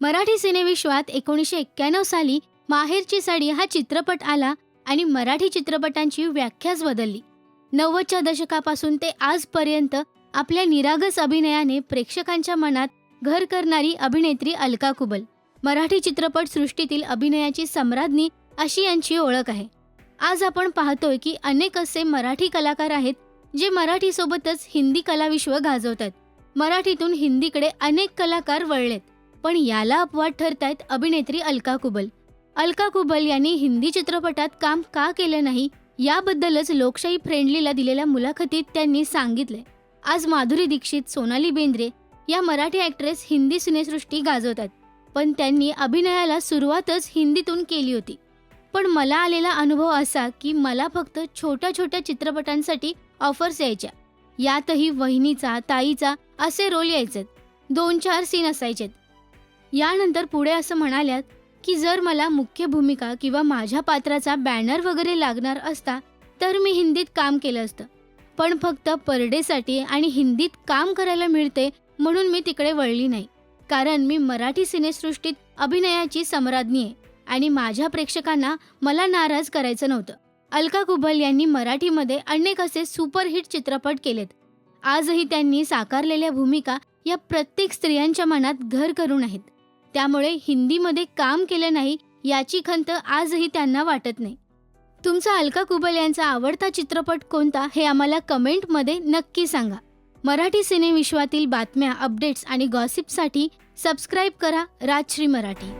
मराठी सिनेविश्वात एकोणीसशे एक्क्याण्णव साली माहेरची साडी हा चित्रपट आला आणि मराठी चित्रपटांची व्याख्याच बदलली. नव्वदच्या दशकापासून ते आजपर्यंत आपल्या निरागस अभिनयाने प्रेक्षकांच्या मनात घर करणारी अभिनेत्री अलका कुबल. मराठी चित्रपट सृष्टीतील अभिनयाची सम्राज्ञी अशी यांची ओळख आहे. आज आपण पाहतोय की अनेक असे मराठी कलाकार आहेत जे मराठीसोबतच हिंदी कलाविश्व गाजवतात. मराठीतून हिंदीकडे अनेक कलाकार वळलेत. पण याला अपवाद ठरतायत अभिनेत्री अलका कुबल. अलका कुबल यांनी हिंदी चित्रपटात काम का केलं नाही याबद्दलच लोकशाही फ्रेंडलीला दिलेल्या मुलाखतीत त्यांनी सांगितले आज माधुरी दीक्षित सोनाली बेंद्रे या मराठी ॲक्ट्रेस हिंदी सिनेसृष्टी गाजवतात. पण त्यांनी अभिनयाला सुरुवातच हिंदीतून केली होती. पण मला आलेला अनुभव असा की मला फक्त छोट्या छोट्या चित्रपटांसाठी ऑफर्स यायच्या. यातही वहिनीचा ताईचा असे रोल यायचेत. दोन चार सीन असायचेत. यानंतर पुढे असं म्हणाल्यात की जर मला मुख्य भूमिका किंवा माझ्या पात्राचा बॅनर वगैरे लागणार असता तर मी हिंदीत काम केलं असतं. पण फक्त परडेसाठी आणि हिंदीत काम करायला मिळते म्हणून मी तिकडे वळली नाही. कारण मी मराठी सिनेसृष्टीत अभिनयाची सम्राज्ञी आहे आणि माझ्या प्रेक्षकांना मला नाराज करायचं नव्हतं. अलका कुबल यांनी मराठीमध्ये अनेक असे सुपरहिट चित्रपट केलेत. आजही त्यांनी साकारलेल्या भूमिका या प्रत्येक स्त्रियांच्या मनात घर करून आहेत. त्यामुळे हिंदीमध्ये काम केलं नाही याची खंत आजही त्यांना वाटत नाही. तुमचा अलका कुबल यांचा आवडता चित्रपट कोणता हे आम्हाला कमेंटमध्ये नक्की सांगा. मराठी सिनेविश्वातील बातम्या अपडेट्स आणि गॉसिपसाठी सबस्क्राईब करा राजश्री मराठी.